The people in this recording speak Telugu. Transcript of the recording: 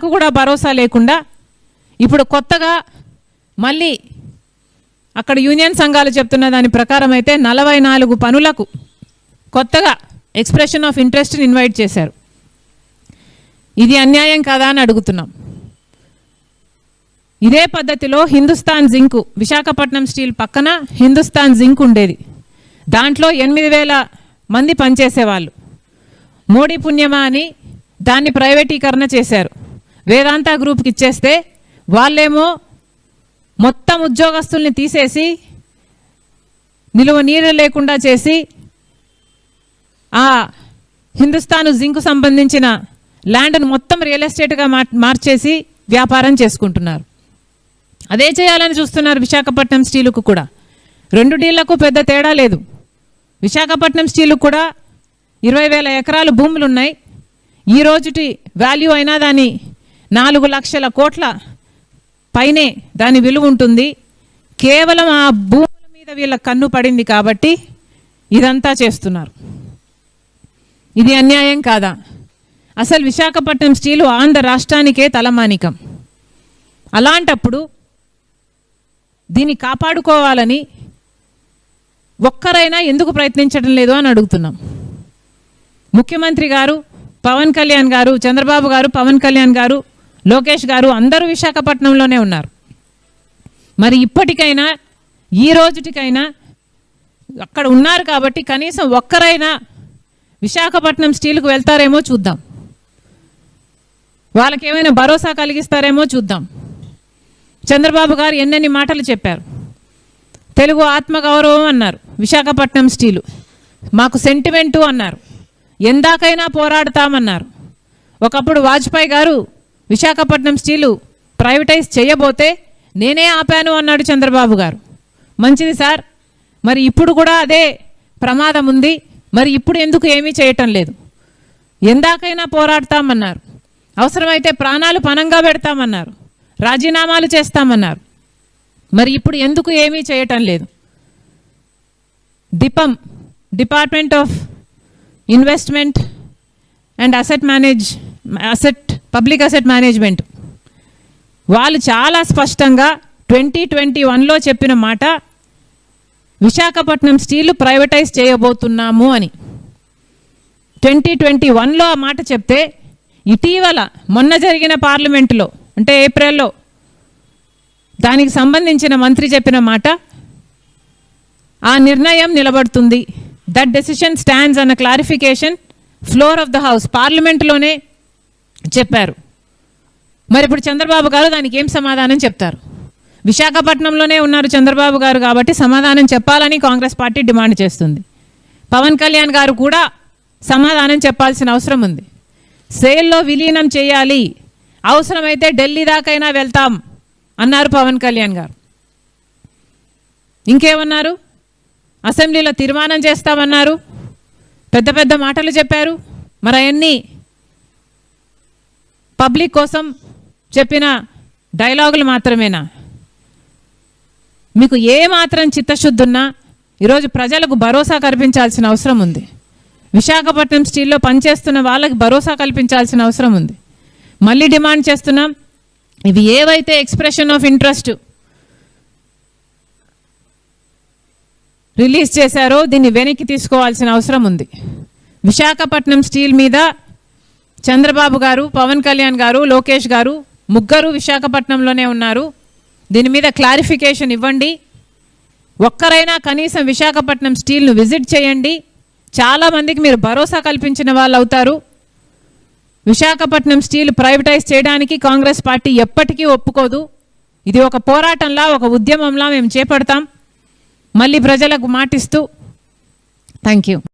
పనులకు కూడా భరోసా లేకుండా ఇప్పుడు కొత్తగా మళ్ళీ అక్కడ యూనియన్ సంఘాలు చెప్తున్న దాని ప్రకారం అయితే నలభై నాలుగు పనులకు కొత్తగా ఎక్స్ప్రెషన్ ఆఫ్ ఇంట్రెస్ట్ని ఇన్వైట్ చేశారు. ఇది అన్యాయం కాదా అని అడుగుతున్నాం. ఇదే పద్ధతిలో హిందుస్థాన్ జింకు విశాఖపట్నం స్టీల్ పక్కన హిందుస్థాన్ జింక్ ఉండేది. దాంట్లో ఎనిమిది వేల మంది పనిచేసేవాళ్ళు. మోడీ పుణ్యమా అని దాన్ని ప్రైవేటీకరణ చేశారు. వేదాంత గ్రూప్కి ఇచ్చేస్తే వాళ్ళేమో మొత్తం ఉద్యోగస్తుల్ని తీసేసి నిలువ నీరు లేకుండా చేసి ఆ హిందుస్థాన్ జింకు సంబంధించిన ల్యాండ్ను మొత్తం రియల్ ఎస్టేట్గా మార్చేసి వ్యాపారం చేసుకుంటున్నారు. అదే చేయాలని చూస్తున్నారు విశాఖపట్నం స్టీలుకు కూడా. రెండు డీళ్ళకు పెద్ద తేడా లేదు. విశాఖపట్నం స్టీలు కూడా ఇరవై వేల ఎకరాలు భూములు ఉన్నాయి ఈ రోజుటి వాల్యూ అయినా దాని నాలుగు లక్షల కోట్ల పైనే దాని విలువ ఉంటుంది. కేవలం ఆ భూముల మీద వీళ్ళ కన్ను పడింది కాబట్టి ఇదంతా చేస్తున్నారు. ఇది అన్యాయం కాదా? అసలు విశాఖపట్నం స్టీలు ఆంధ్ర రాష్ట్రానికే తలమానికం. అలాంటప్పుడు దీన్ని కాపాడుకోవాలని ఒక్కరైనా ఎందుకు ప్రయత్నించడం లేదు అని అడుగుతున్నాం. ముఖ్యమంత్రి గారు పవన్ కళ్యాణ్ గారు చంద్రబాబు గారు పవన్ కళ్యాణ్ గారు లోకేష్ గారు అందరూ విశాఖపట్నంలోనే ఉన్నారు. మరి ఇప్పటికైనా ఈ రోజుటికైనా అక్కడ ఉన్నారు కాబట్టి కనీసం ఒక్కరైనా విశాఖపట్నం స్టీల్కు వెళ్తారేమో చూద్దాం. వాళ్ళకి ఏమైనా భరోసా కలిగిస్తారేమో చూద్దాం. చంద్రబాబు గారు ఎన్నెన్ని మాటలు చెప్పారు. తెలుగు ఆత్మగౌరవం అన్నారు విశాఖపట్నం స్టీలు. మాకు సెంటిమెంటు అన్నారు ఎందాకైనా పోరాడతామన్నారు. ఒకప్పుడు వాజ్పేయి గారు విశాఖపట్నం స్టీలు ప్రైవేటైజ్ చేయబోతే నేనే ఆపాను అన్నాడు చంద్రబాబు గారు. మంచిది సార్. మరి ఇప్పుడు కూడా అదే ప్రమాదం ఉంది. మరి ఇప్పుడు ఎందుకు ఏమీ చేయటం లేదు? ఎందాకైనా పోరాడతామన్నారు. అవసరమైతే ప్రాణాలు పనంగా పెడతామన్నారు. రాజీనామాలు చేస్తామన్నారు. మరి ఇప్పుడు ఎందుకు ఏమీ చేయటం లేదు? DIPAM department of investment and asset manage asset public asset management. వాళ్ళు చాలా స్పష్టంగా ట్వంటీ ట్వంటీ వన్లో చెప్పిన మాట విశాఖపట్నం స్టీల్ ప్రైవేటైజ్ చేయబోతున్నాము అని. ట్వంటీ ట్వంటీ వన్లో ఆ మాట చెప్తే ఇటీవల మొన్న జరిగిన పార్లమెంటులో అంటే ఏప్రిల్లో దానికి సంబంధించిన మంత్రి చెప్పిన మాట ఆ నిర్ణయం నిలబడుతుంది. దట్ డెసిషన్ స్టాండ్స్ అన్న clarification floor of the house పార్లమెంట్లోనే చెప్పారు. మరి ఇప్పుడు చంద్రబాబు గారు దానికి ఏం సమాధానం చెప్తారు? విశాఖపట్నంలోనే ఉన్నారు చంద్రబాబు గారు కాబట్టి సమాధానం చెప్పాలని కాంగ్రెస్ పార్టీ డిమాండ్ చేస్తుంది. పవన్ కళ్యాణ్ గారు కూడా సమాధానం చెప్పాల్సిన అవసరం ఉంది. సేల్లో విలీనం చేయాలి. అవసరమైతే ఢిల్లీ దాకైనా వెళ్తాం అన్నారు పవన్ కళ్యాణ్ గారు. ఇంకేమన్నారు? అసెంబ్లీలో తీర్మానం చేస్తామన్నారు. పెద్ద పెద్ద మాటలు చెప్పారు. మరి అవన్నీ పబ్లిక్ కోసం చెప్పిన డైలాగులు మాత్రమేనా? మీకు ఏ మాత్రం చిత్తశుద్ధి ఉన్నా ఈరోజు ప్రజలకు భరోసా కల్పించాల్సిన అవసరం ఉంది. విశాఖపట్నం స్టీల్లో పనిచేస్తున్న వాళ్ళకి భరోసా కల్పించాల్సిన అవసరం ఉంది. మళ్ళీ డిమాండ్ చేస్తున్నాం. ఇవి ఏవైతే ఎక్స్ప్రెషన్ ఆఫ్ ఇంట్రెస్ట్ రిలీజ్ చేశారో దీన్ని వెనక్కి తీసుకోవాల్సిన అవసరం ఉంది. విశాఖపట్నం స్టీల్ మీద చంద్రబాబు గారు పవన్ కళ్యాణ్ గారు లోకేష్ గారు ముగ్గురు విశాఖపట్నంలోనే ఉన్నారు. దీని మీద క్లారిఫికేషన్ ఇవ్వండి. ఒక్కరైనా కనీసం విశాఖపట్నం స్టీల్ను విజిట్ చేయండి. చాలామందికి మీరు భరోసా కల్పించిన వాళ్ళు అవుతారు. విశాఖపట్నం స్టీల్ ప్రైవేటైజ్ చేయడానికి కాంగ్రెస్ పార్టీ ఎప్పటికీ ఒప్పుకోదు. ఇది ఒక పోరాటంలా ఒక ఉద్యమంలా మేము చేపడతాం. మళ్ళీ ప్రజలకు మాటిస్తూ. Thank you.